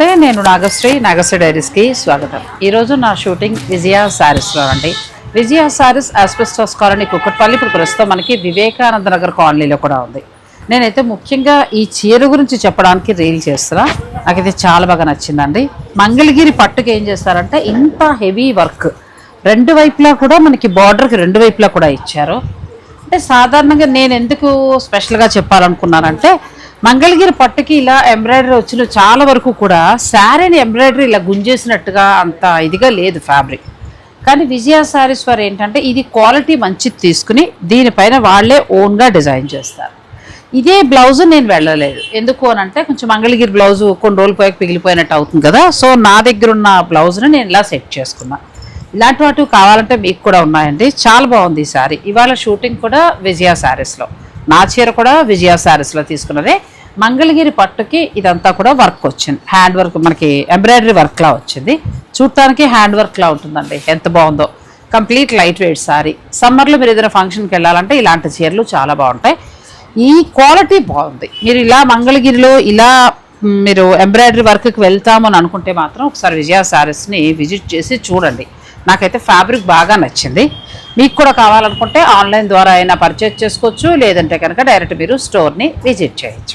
నమస్తే, నేను నాగశ్రీ నాగశ్రీ డైరీస్కి స్వాగతం. ఈరోజు నా షూటింగ్ విజయ శారీస్లో అండి. విజయ శారీస్ ఆస్పెస్టాస్ కాలనీ కుక్కట్పల్లి ఇప్పుడు ప్రస్తుతం మనకి వివేకానంద నగర్ కాలనీలో కూడా ఉంది. నేనైతే ముఖ్యంగా ఈ చీర గురించి చెప్పడానికి రీల్ చేస్తున్నా. నాకైతే చాలా బాగా నచ్చిందండి. మంగళగిరి పట్టుకు ఏం చేస్తారంటే ఇంత హెవీ వర్క్ రెండు వైపులా కూడా మనకి బార్డర్కి రెండు వైపులా కూడా ఇచ్చారు. అంటే సాధారణంగా నేను ఎందుకు స్పెషల్గా చెప్పాలనుకున్నానంటే మంగళగిరి పట్టుకి ఇలా ఎంబ్రాయిడరీ వచ్చిన చాలా వరకు కూడా శారీని ఎంబ్రాయిడరీ ఇలా గుంజేసినట్టుగా అంత ఇదిగా లేదు ఫ్యాబ్రిక్. కానీ విజయ శారీస్ వారు ఏంటంటే ఇది క్వాలిటీ మంచిది తీసుకుని దీనిపైన వాళ్ళే ఓన్గా డిజైన్ చేస్తారు. ఇదే బ్లౌజ్ నేను వెళ్ళలేదు. ఎందుకు అని అంటే కొంచెం మంగళగిరి బ్లౌజ్ కొన్ని రోజులు పోయాక పిగిలిపోయినట్టు అవుతుంది కదా. సో నా దగ్గర ఉన్న బ్లౌజ్ని నేను ఇలా సెట్ చేసుకున్నా. ఇలాంటి వాటివి కావాలంటే మీకు కూడా ఉన్నాయండి. చాలా బాగుంది ఈ సారీ ఇవాళ షూటింగ్ కూడా విజయ శారీస్లో. నా చీర కూడా విజయ శారీస్లో తీసుకున్నదే. మంగళగిరి పట్టుకి ఇదంతా కూడా వర్క్ వచ్చింది. హ్యాండ్ వర్క్ మనకి ఎంబ్రాయిడరీ వర్క్లా వచ్చింది. చూడటానికి హ్యాండ్ వర్క్లా ఉంటుందండి. ఎంత బాగుందో. Complete light weight sari. సమ్మర్లో మీరు ఏదైనా ఫంక్షన్కి వెళ్ళాలంటే ఇలాంటి చీరలు చాలా బాగుంటాయి. ఈ క్వాలిటీ బాగుంది. మీరు ఇలా మంగళగిరిలో ఇలా మీరు ఎంబ్రాయిడరీ వర్క్కి వెళ్తాము అని అనుకుంటే మాత్రం ఒకసారి విజయ శారీస్ని విజిట్ చేసి చూడండి. నాకైతే ఫ్యాబ్రిక్ బాగా నచ్చింది. మీకు కూడా కావాలనుకుంటే ఆన్లైన్ ద్వారా అయినా పర్చేజ్ చేసుకోవచ్చు. లేదంటే కనుక డైరెక్ట్ మీరు స్టోర్ని విజిట్ చేయొచ్చు.